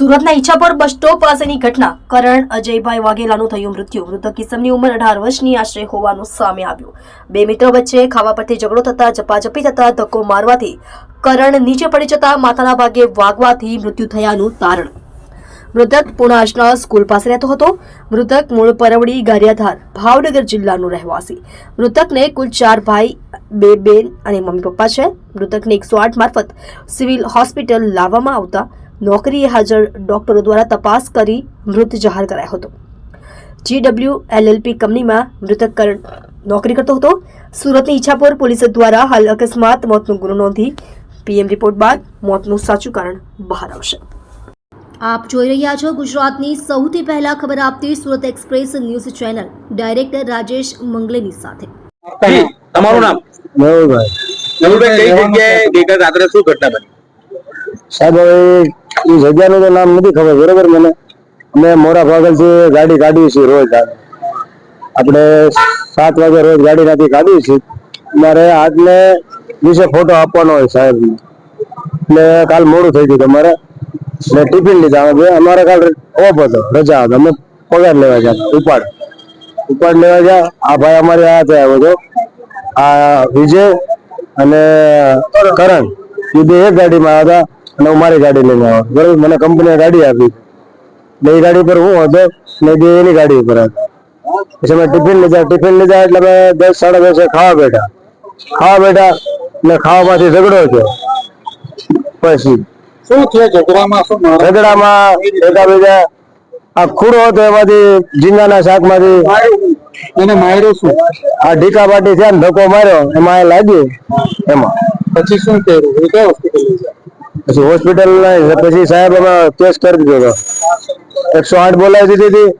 સુરતના Ichchhapur bus stop પાસેની ઘટના. કરણ, અજયભાઈ વાઘેલાનું થયું મૃત્યુ. મૃતક કિસમની ઉંમર અઢાર વર્ષની આશરે હોવાનું સામે આવ્યું. બે મિત્રો વચ્ચે ખાવા પરથી ઝઘડો થતા, ઝપાઝપી થતા ધક્કો મારવાથી કરણ નીચે પડી જતા માથાના ભાગે વાગવાથી મૃત્યુ થયાનું તારણ. મૃતક પુણાજના સ્કૂલ પાસે રહેતો હતો. મૃતક મૂળ પરવડી ગારિયાધાર, ભાવનગર જિલ્લાનો રહેવાસી. મૃતકને કુલ ચાર ભાઈ, બે બેન અને મમ્મી પપ્પા છે. મૃતકને એકસો આઠ મારફત સિવિલ હોસ્પિટલ લાવવામાં આવતા નોકરીએ હાજર ડોક્ટરો દ્વારા તપાસ કરી મૃત જાહેર કરાયો હતો. જીડબ્લ્યુ એલએલપી કંપનીમાં મૃતક કરણ નોકરી કરતો હતો. સુરતની ઈચ્છાપોર પોલીસ દ્વારા હાલ અકસ્માત મોતનો ગુનો નોંધી પીએમ રિપોર્ટ બાદ મોતનું સાચું કારણ બહાર આવશે. આપ જોઈ રહ્યા છો ગુજરાતની સૌથી પહેલા ખબર આપતી Surat express news channel. Director Rajesh મંગલેની સાથે. તમારું નામ? મેહુલભાઈ. મેહુલભાઈ કઈ જગ્યાએ ગઈકાલ રાત્રે શું ઘટના બની? સાહેબ એ જગ્યાનું તો નામ નથી ખબર, બરોબર મને? અમે મોરા ભાગલથી ગાડી કાઢીએ છીએ રોજ આપણે સાત વાગે રોજ ગાડી કાઢીએ છીએ. મારે આજને વિશે ફોટો આપવાનો હોય સાહેબ. એટલે કાલ મોડું થઈ ગયું તમારે. એટલે ટિફિન લીધા. અમે અમારે કાલ ઓફ હતો, રજા હતો. અમે પગાર લેવા ગયા ઉપાડ. ઉપાડ લેવા ગયા. આ ભાઈ અમારે આ થયા હતો. આ વિજય અને કરણ. એ બે એક ગાડીમાં આવ્યા હતા. અને હું મારી ગાડી લઈને આવ્યો બરોબર? મને કંપનીએ ગાડી આપી. બે ગાડી પર હું હતો ને બે એની ગાડી ઉપર હતા. પછી અમે ટિફિન લીધા ટિફિન લીધા એટલે અમે દસ સાડા દસે ખાવા બેઠા. ખાવા બેઠા ને ખાવામાંથી ઝઘડો થયો. પછી શું થયો? ઝઘડામાં શું ઝઘડામાં એકાબીજા આ ખૂડો હતો એમાંથી ઝીંગાના શાકમાંથી. એને માર્યો શું? આ ઢીકા પાટી થયા ને ધક્કો માર્યો. એમાં એ લાગ્યું. એમાં. પછી શું કર્યું? કઈ હોસ્પિટલ લઈ પછી હોસ્પિટલ પછી સાહેબ અમે કેસ કરી દીધો હતો. એકસો આઠ બોલાવી દીધી હતી.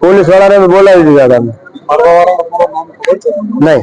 પોલીસ વાળાને બોલાવી દીધા હતા અમે. નહીં.